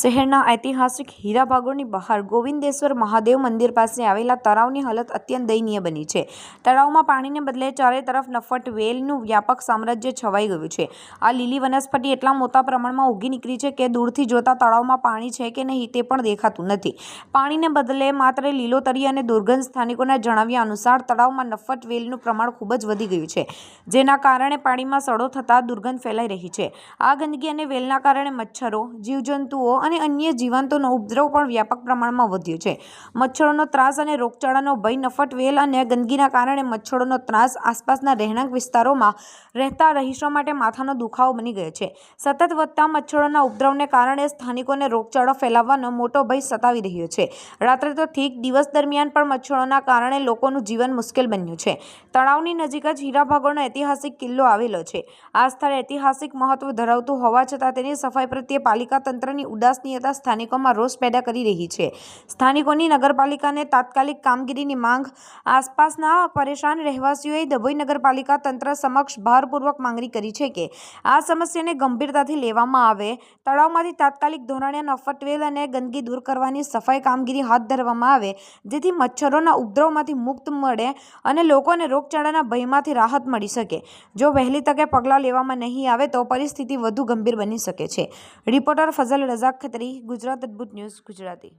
શહેરના ઐતિહાસિક હીરાબાગોની બહાર ગોવિંદેશ્વર મહાદેવ મંદિર પાસે આવેલા તળાવની હાલત અત્યંત દયનીય બની છે. તળાવમાં પાણીને બદલે ચારે તરફ નફટ વેલનું વ્યાપક સામ્રાજ્ય છવાઈ ગયું છે. આ લીલી વનસ્પતિ એટલા મોટા પ્રમાણમાં ઉગી નીકળી છે કે દૂરથી જોતા તળાવમાં પાણી છે કે નહીં તે પણ દેખાતું નથી. પાણીને બદલે માત્ર લીલોતરી અને દુર્ગંધ સ્થાનિકોના જણાવ્યા અનુસાર તળાવમાં નફટ વેલનું પ્રમાણ ખૂબ જ વધી ગયું છે, જેના કારણે પાણીમાં સડો થતાં દુર્ગંધ ફેલાઈ રહી છે. આ ગંદકી અને વેલના કારણે મચ્છરો, જીવજંતુઓ અને અન્ય જીવાંતોનો ઉપદ્રવ પણ વ્યાપક પ્રમાણમાં વધ્યો છે. મચ્છરોનો ત્રાસ અને રોગચાળાનો ભય નફટ વેલ અને ગંદકીના કારણે મચ્છરોનો ત્રાસ આસપાસના રહેણાંક વિસ્તારોમાં રહેતા રહીશો માટે માથાનો દુખાવો બની ગયો છે. સતત વધતા મચ્છરોના ઉપદ્રવને કારણે સ્થાનિકોને રોગચાળો ફેલાવવાનો મોટો ભય સતાવી રહ્યો છે. રાત્રે તો ઠીક દિવસ દરમિયાન પણ મચ્છરોના કારણે લોકોનું જીવન મુશ્કેલ બન્યું છે. તળાવની નજીક જ હીરાભાગોળનો ઐતિહાસિક કિલ્લો આવેલો છે. આ સ્થળ ઐતિહાસિક મહત્વ ધરાવતું હોવા છતાં તેની સફાઈ પ્રત્યે પાલિકા તંત્રની ઉદાસીનતા સ્થાનિકોમાં રોષ પેદા કરી રહી છે. સ્થાનિકોની નગરપાલિકાને તાત્કાલિક કામગીરીની માંગ આસપાસના પરેશાન રહેવાસીઓએ ડભોઈ નગરપાલિકા તંત્ર સમક્ષ ભારપૂર્વક માંગણી કરી છે કે આ સમસ્યાને ગંભીરતાથી લેવામાં આવે. તળાવમાંથી તાત્કાલિક ધોરણે નફટવેલ અને ગંદકી દૂર કરવાની સફાઈ કામગીરી હાથ ધરવામાં આવે, જેથી મચ્છરોના ઉપદ્રવમાંથી મુક્ત મળે અને લોકોને રોગચાળાના ભયમાંથી રાહત મળી શકે. જો વહેલી તકે પગલાં લેવામાં નહીં આવે તો પરિસ્થિતિ વધુ ગંભીર બની શકે છે. રિપોર્ટર ફઝલ રઝાક ખત્રી ગુજરાત અદ્ભુત ન્યૂઝ ગુજરાતી.